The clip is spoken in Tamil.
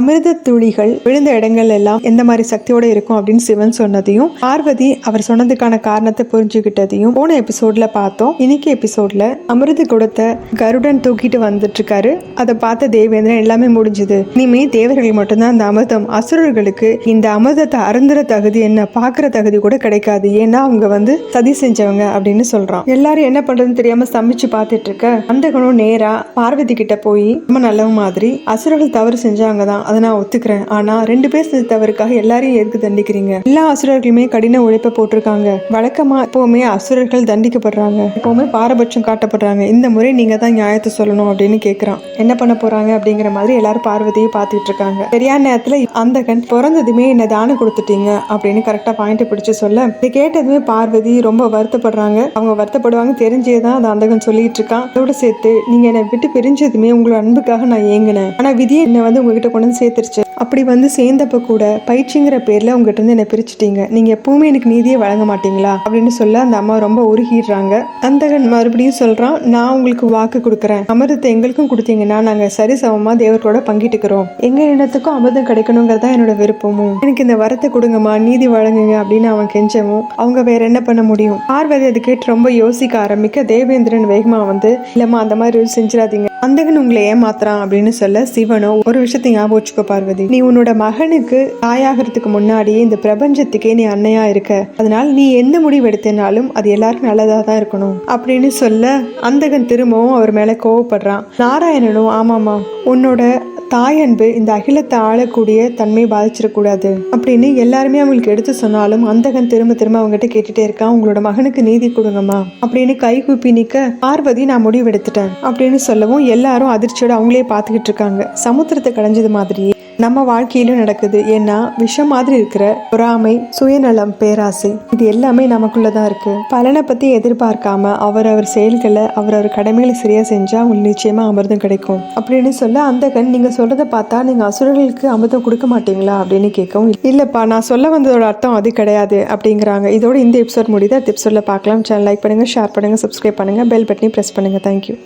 அமிர்த துளிகள் விழுந்த இடங்கள் எல்லாம் எந்த மாதிரி சக்தியோட இருக்கும் அப்படின்னு சிவன் சொன்னதையும் பார்வதி அவர் சொன்னதுக்கான காரணத்தை புரிஞ்சுக்கிட்டதையும் போன எபிசோட்ல பார்த்தோம். இன்னைக்கு எபிசோட்ல அமிர்த குடத்தை கருடன் தூக்கிட்டு வந்துட்டு இருக்காரு அதை பார்த்த தேவேந்திரன் எல்லாமே முடிஞ்சது. இனிமே தேவர்கள் மட்டும்தான் அந்த அமிர்தம். அசுரர்களுக்கு இந்த அமிர்தத்தை அருந்துற தகுதி என்ன? பார்க்குற தகுதி கூட கிடைக்காது. ஏன்னா அவங்க வந்து சதி செஞ்சவங்க அப்படின்னு சொல்றான். எல்லாரும் என்ன பண்றதுன்னு தெரியாம சமைச்சு பார்த்துட்டு இருக்க. அந்தகனும் நேரா பார்வதி கிட்ட போய் ரொம்ப நல்ல மாதிரி அசுரர்கள் தவறு செஞ்சாங்க தான். அதை நான் ஒத்துக்கிறேன். ஆனா ரெண்டு பேர் செஞ்ச தவறுக்காக எல்லாரையும் எதுக்கு தண்டிக்கிறீங்க? எல்லா அசுரர்களுமே கடின உழைப்பை போட்டிருக்காங்க. வழக்கமா எப்பவுமே அசுரர்கள் தண்டிக்கப்படுறாங்க. எப்பவுமே பாரபட்சம் காட்டப்படுறாங்க. இந்த முறை நீங்க தான் நியாயத்தை சொல்லணும் அப்படின்னு கேக்குறான். என்ன பண்ண போறாங்க அப்படிங்கிற மாதிரி எல்லாரும் பார்வதியை பார்த்துட்டு இருக்காங்க. சரியான நேரத்துல அந்தகன் பிறந்ததுமே என்ன தானம் கொடுத்துட்டீங்க அப்படின்னு கரெக்டா பாயிண்ட் பிடிச்சு சொல்ல இதை கேட்டதுமே பார்வதி ரொம்ப வருத்தப்படுறாங்க. அவங்க வருத்தப்படுவாங்க. தெரிஞ்சே தான் அந்த அந்தகன் சொல்லிட்டு இருக்கான். அதோட சேர்த்து நீங்க என்னை விட்டு பிரிஞ்சதுமே உங்களோட அன்புக்காக நான் ஏங்கினேன். ஆனா விதியை என்னை வந்து உங்ககிட்ட கொண்டு சேர்த்துருச்சு. அப்படி வந்து சேர்ந்தப்ப கூட பயிற்சிங்கிற பேரில் உங்ககிட்ட இருந்து என்னை பிரிச்சுட்டீங்க. நீங்கள் எப்பவுமே எனக்கு நீதியே வழங்க மாட்டீங்களா? அப்படின்னு சொல்ல அந்த அம்மா ரொம்ப உருகிடுறாங்க. அந்தகன் மறுபடியும் சொல்கிறான் நான் உங்களுக்கு வாக்கு கொடுக்குறேன். அமிர்தத்தை எங்களுக்கும் கொடுத்தீங்கன்னா நாங்கள் சரி சமமாக தேவர்களோட பங்கிட்டுக்கிறோம். எங்கள் இனத்துக்கும் அமிர்தம் கிடைக்கணுங்கிறது தான் என்னோட விருப்பமும் எனக்கு இந்த வரத்தை கொடுங்கம்மா நீதி வழங்குங்க அப்படின்னு அவன் கெஞ்சவும். அவங்க வேற என்ன பண்ண முடியும்? பார்வதி அது கேட்டு ரொம்ப யோசிக்க ஆரம்பிக்க தேவேந்திரன் வேகமா வந்து இல்லைம்மா அந்த மாதிரி செஞ்சிடாதீங்க. அந்தகன் உங்களை ஏமாத்துறான் அப்படின்னு சொல்ல சிவனோ ஒரு விஷயத்தை ஞாபகம் வச்சுக்கோ பார்வதி. நீ உன்னோட மகனுக்கு தாயாகிறதுக்கு முன்னாடியே இந்த பிரபஞ்சத்துக்கே நீ அன்னையா இருக்க. அதனால நீ எந்த முடிவு எடுத்தனாலும் அது எல்லாருக்கும் நல்லதா தான் இருக்கணும் அப்படின்னு சொல்ல அந்தகன் திரும்பவும் அவர் மேல கோவப்படுறான். நாராயணனும் ஆமாமா உன்னோட தாய் அன்பு இந்த அகிலத்தை ஆளக்கூடிய தன்மை பாதிச்சிடக்கூடாது அப்படின்னு எல்லாருமே அவங்களுக்கு எடுத்து சொன்னாலும் அந்தகன் திரும்ப திரும்ப அவங்ககிட்ட கேட்டுட்டே இருக்கான் உங்களோட மகனுக்கு நீதி கொடுங்கம்மா அப்படின்னு கை கூப்பி நிக்க பார்வதி நான் முடிவெடுத்துட்டேன் அப்படின்னு சொல்லவும் எல்லாரும் அதிர்ச்சியோட அவங்களே பார்த்துக்கிட்டு இருக்காங்க. சமுத்திரத்தை கடைஞ்சது மாதிரியே நம்ம வாழ்க்கையிலும் நடக்குது. ஏன்னா விஷம் மாதிரி இருக்கிற பொறாமை சுயநலம் பேராசை இது எல்லாமே நமக்குள்ள தான் இருக்கு. பலனை பத்தி எதிர்பார்க்காம அவரவர் செயல்களை அவரவர் கடமைகளை சரியா செஞ்சா உங்களுக்கு நிச்சயமா அமிர்தம் கிடைக்கும். அப்படின்னு சொல்ல அந்த கண் நீங்க சொல்றதை பார்த்தா நீங்க அசுரர்களுக்கு அமிர்தம் கொடுக்க மாட்டீங்களா அப்படின்னு கேட்கவும் இல்லப்பா நான் சொல்ல வந்ததோட அர்த்தம் அது கிடையாது அப்படிங்கிறாங்க. இதோட இந்த எபிசோட் முடியுது. அடுத்த எபிசோட்ல பார்க்கலாம். சேனல் லைக் பண்ணுங்க ஷேர் பண்ணுங்க சப்ஸ்கிரைப் பண்ணுங்க பெல் பட்டனையும் ப்ரெஸ் பண்ணுங்க. Thank you